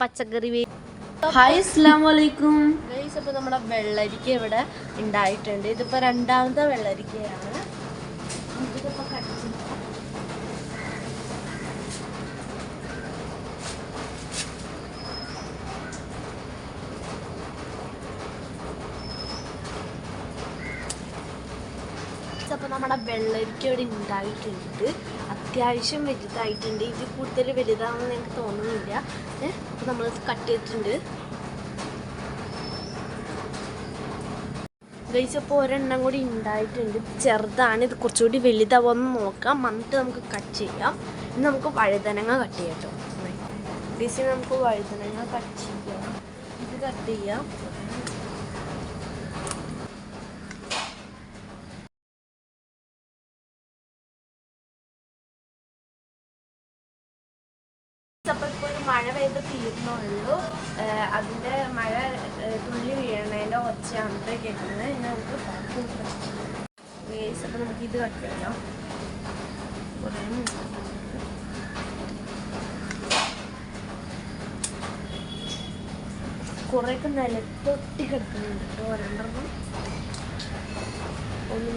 പച്ചക്കറി ഹായ് അസ്സാം വലൈക്കും ഗൈസ് അപ്പോൾ നമ്മുടെ വെള്ളരിക്ക ഇവിടെ ഉണ്ടായിട്ടുണ്ട്. ഇതിപ്പോൾ രണ്ടാമത്തെ വെള്ളരിക്കയാണ്. അപ്പൊ അപ്പോൾ നമ്മുടെ വെള്ളരിക്ക ഇവിടെ ഉണ്ടായിട്ടുണ്ട്. അത്യാവശ്യം വലുതായിട്ടുണ്ട്. ഇത് കൂടുതൽ വലുതാണെന്ന് എനിക്ക് തോന്നുന്നില്ല. അപ്പോൾ നമ്മൾ കട്ട് ചെയ്തിട്ടുണ്ട്. അപ്പോൾ ഒരെണ്ണം കൂടി ഉണ്ടായിട്ടുണ്ട്. ചെറുതാണ്. ഇത് കുറച്ചുകൂടി വലുതാവുമെന്ന് നോക്കാം. എന്നിട്ട് നമുക്ക് കട്ട് ചെയ്യാം. ഇനി നമുക്ക് വഴുതനങ്ങ കട്ട് ചെയ്യാം കേട്ടോ. ഗൈസ് നമുക്ക് വഴുതനങ്ങ കട്ട് ചെയ്യാം. ഇത് കട്ട് ചെയ്യാം അപ്പോൾ ഇപ്പോൾ ഒരു മഴ പെയ്ത് തീർന്നുള്ളൂ. അതിന്റെ മഴ തുള്ളി വീഴുന്നതിന്റെ ഒച്ചയാണ് കേൾക്കുന്നത്. ഇനി നമുക്ക് വേസ് അപ്പോൾ നമുക്ക് ഇത് കട്ട് ചെയ്യാം കുറേ കുറേയൊക്കെ നിലത്തൊട്ടി കിടക്കുന്നുണ്ട് കേട്ടോ. രണ്ടെണ്ണം ഒന്നും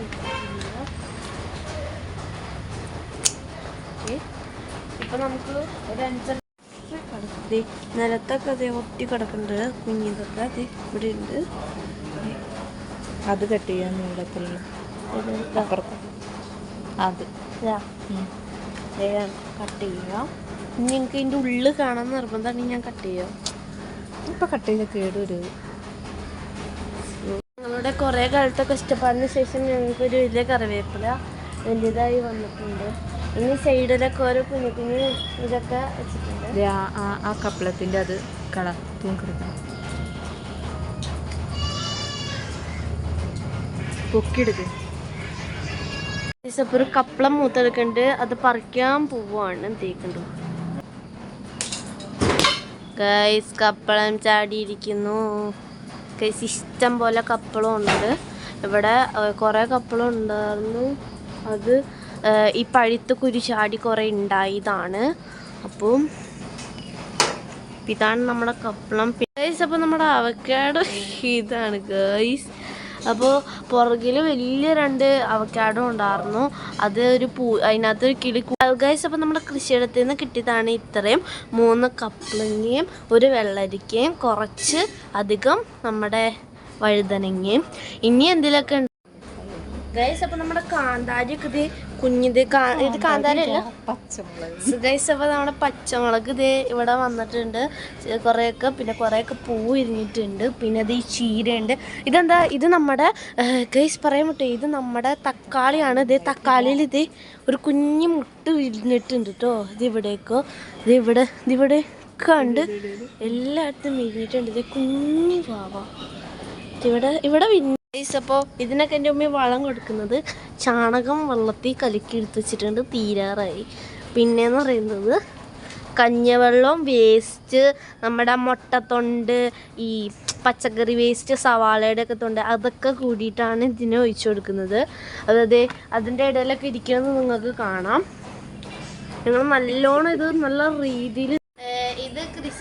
ഇപ്പൊ നമുക്ക് ഒരു അഞ്ചെണ്ണം ദേ നിലത്തൊക്കെ ദേ ഒട്ടി കിടക്കുന്നുണ്ട്. കുഞ്ഞിതൊക്കെ അതെ ഇവിടെ ഉണ്ട്. അത് കട്ട് ചെയ്യാൻ അപ്പുറത്ത്. അത്. കട്ട് ചെയ്യാം. ഞങ്ങൾക്ക് ഇതിന്റെ ഉള്ളിൽ കാണാൻ നിർബന്ധമാണ് ഞാൻ കട്ട് ചെയ്യാം. ഇപ്പൊ കട്ട് ചെയ്ത കേടൊരു ഞങ്ങളുടെ കുറേ കാലത്തൊക്കെ ഇഷ്ടപ്പെടുന്ന ശേഷം ഞങ്ങൾക്കൊരു വലിയ കറിവേപ്പില വലിയതായി വന്നിട്ടുണ്ട്. ഇനി സൈഡിലൊക്കെ ഓരോ കുഞ്ഞു കുഞ്ഞു ഇതൊക്കെ വെച്ചിട്ടുണ്ട് ആ കപ്പളത്തിന്റെ അത് കള തൂക്കിയെടുക്കണം പൊക്കിയെടുക്ക് ഒരു കപ്പളം മൂത്തെടുക്കണ്ട്. അത് പറിക്കാൻ പോവാണ്. തേക്കുണ്ടോ ഗൈസ് കപ്പളം ചാടിയിരിക്കുന്നു. ഗൈസ് ഇഷ്ടം പോലെ കപ്പളം ഉണ്ട്. ഇവിടെ കുറേ കപ്പളം ഉണ്ടായിരുന്നു. അത് ഈ പഴുത്ത് കുരു ചാടി കുറേ ഉണ്ടായതാണ്. അപ്പം ഇതാണ് നമ്മുടെ കപ്പളം ഗൈസ് അപ്പോൾ നമ്മുടെ അവക്കാടോ ഇതാണ് ഗൈസ് അപ്പോൾ പുറകിൽ വലിയ രണ്ട് അവക്കാടോ ഉണ്ടായിരുന്നു. അത് ഒരു പൂ അതിനകത്തൊരു കിളി ഗൈസ് അപ്പോൾ നമ്മുടെ കൃഷിയിടത്തിൽ നിന്ന് കിട്ടിയതാണ് ഇത്രയും. മൂന്ന് കപ്പളങ്ങയും ഒരു വെള്ളരിക്കയും കുറച്ച് അധികം നമ്മുടെ വഴുതനങ്ങയും. ഇനി എന്തിലൊക്കെ ഉണ്ട്? ഗൈസ് അപ്പോൾ നമ്മുടെ കാന്താരിയൊക്കെ ഇത് കുഞ്ഞിത് ഇത് കാന്താരല്ല പച്ചമുളക്. അപ്പോൾ നമ്മുടെ പച്ചമുളക് ഇത് ഇവിടെ വന്നിട്ടുണ്ട്. കുറേയൊക്കെ പിന്നെ കുറേയൊക്കെ പൂ ഇരിഞ്ഞിട്ടുണ്ട്. പിന്നെ ഇത് ഈ ചീരയുണ്ട്. ഇതെന്താ? ഇത് നമ്മുടെ ഗൈസ് പറയാൻ പറ്റും? ഇത് നമ്മുടെ തക്കാളിയാണ്. ഇത് തക്കാളിയിൽ ഇത് ഒരു കുഞ്ഞു മുട്ട് വിരിഞ്ഞിട്ടുണ്ട് കേട്ടോ ഇത് ഇവിടേക്കോ? ഇത് ഇവിടെ ഇത് ഇവിടെ ഒക്കെ ഉണ്ട്. എല്ലായിടത്തും വിരിഞ്ഞിട്ടുണ്ട്. ഇത് കുഞ്ഞു പാവ. ഇവിടെ ഇവിടെ വിന്നേഴ്സ് അപ്പോൾ ഇതിനൊക്കെ എന്റെ ഉമ്മ വളം കൊടുക്കുന്നത് ചാണകം വെള്ളത്തിൽ കലക്കി എടുത്ത് വെച്ചിട്ടുണ്ട് തീരാറായി. പിന്നെന്ന് പറയുന്നത് കഞ്ഞവെള്ളം വേസ്റ്റ് നമ്മുടെ മുട്ടത്തൊണ്ട് ഈ പച്ചക്കറി വേസ്റ്റ് സവാളയുടെ ഒക്കെ തൊണ്ട് അതൊക്കെ കൂടിയിട്ടാണ് ഇതിനെ ഒഴിച്ചു കൊടുക്കുന്നത്. അതായത് അതിന്റെ ഇടയിലൊക്കെ ഇരിക്കുന്നത് നിങ്ങൾക്ക് കാണാം. ഞങ്ങൾ നല്ലോണം ഇത് നല്ല രീതിയിൽ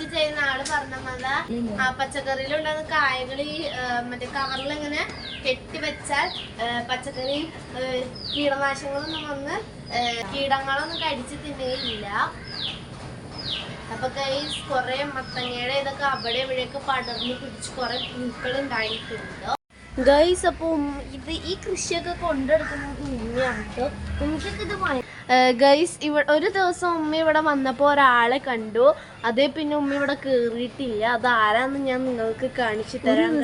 കൃഷി ചെയ്യുന്ന ആൾ പറഞ്ഞ ആ പച്ചക്കറിയിലുണ്ടാകുന്ന കായകൾ ഈ മറ്റേ കവറിൽ ഇങ്ങനെ കെട്ടിവെച്ചാൽ പച്ചക്കറി കീടനാശിനികളൊന്നും വന്ന് കീടങ്ങളൊന്നും കടിച്ച് തിന്നുകയില്ല അപ്പൊ ഈ കുറെ മത്തങ്ങയുടെ ഇതൊക്കെ അവിടെ ഇവിടെയൊക്കെ പടർന്ന് പിടിച്ച് കുറെ പൂക്കൾ ഉണ്ടായിട്ടുണ്ട്. ഗൈസ് അപ്പം ഇത് ഈ കൃഷിയൊക്കെ കൊണ്ടെടുക്കുന്നത് ഉമ്മയാണ് കേട്ടോ ഉമ്മയ്ക്കൊക്കെ ഇത് ഗൈസ് ഇവിടെ ഒരു ദിവസം ഉമ്മ ഇവിടെ വന്നപ്പോൾ ഒരാളെ കണ്ടു. അതേ പിന്നെ ഉമ്മ ഇവിടെ കേറിയിട്ടില്ല. അത് ആരാന്ന് ഞാൻ നിങ്ങൾക്ക് കാണിച്ചു തരാം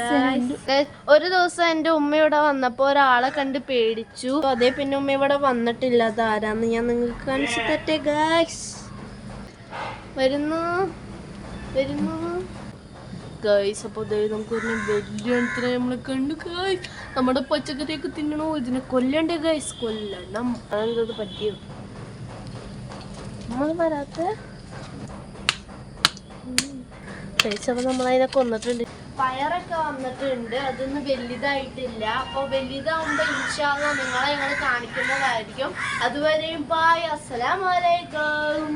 ഒരു ദിവസം എന്റെ ഉമ്മ ഇവിടെ വന്നപ്പോൾ ഒരാളെ കണ്ട് പേടിച്ചു. അതേ പിന്നെ ഉമ്മ ഇവിടെ വന്നിട്ടില്ല. അത് ആരാന്ന് ഞാൻ നിങ്ങൾക്ക് കാണിച്ചു തരട്ടെ ഗൈസ് വരുന്നു. വരുന്നു. ഗൈസ് അപ്പോൾ ദേ നമുക്ക് വലിയ നമ്മളെ കണ്ടു ഗൈസ് നമ്മുടെ പച്ചക്കറിയൊക്കെ തിന്നണോ ഇതിനെ കൊല്ലണ്ടേ ഗൈസ് കൊല്ലണം. അതെന്തത് പറ്റിയോ? നമ്മൾ വരാത്ത? ഗൈസ് അപ്പോൾ നമ്മളതിനെ കൊന്നിട്ടുണ്ട്. പയറൊക്കെ വന്നിട്ടുണ്ട് അതൊന്നും വലുതായിട്ടില്ല. അപ്പോൾ വലുതാവുമ്പോൾ ഇൻഷാല്ല നിങ്ങളെ ഞങ്ങൾ കാണിക്കുന്നതായിരിക്കും. അതുവരെയും ബായ് അസ്സലാമലൈക്കും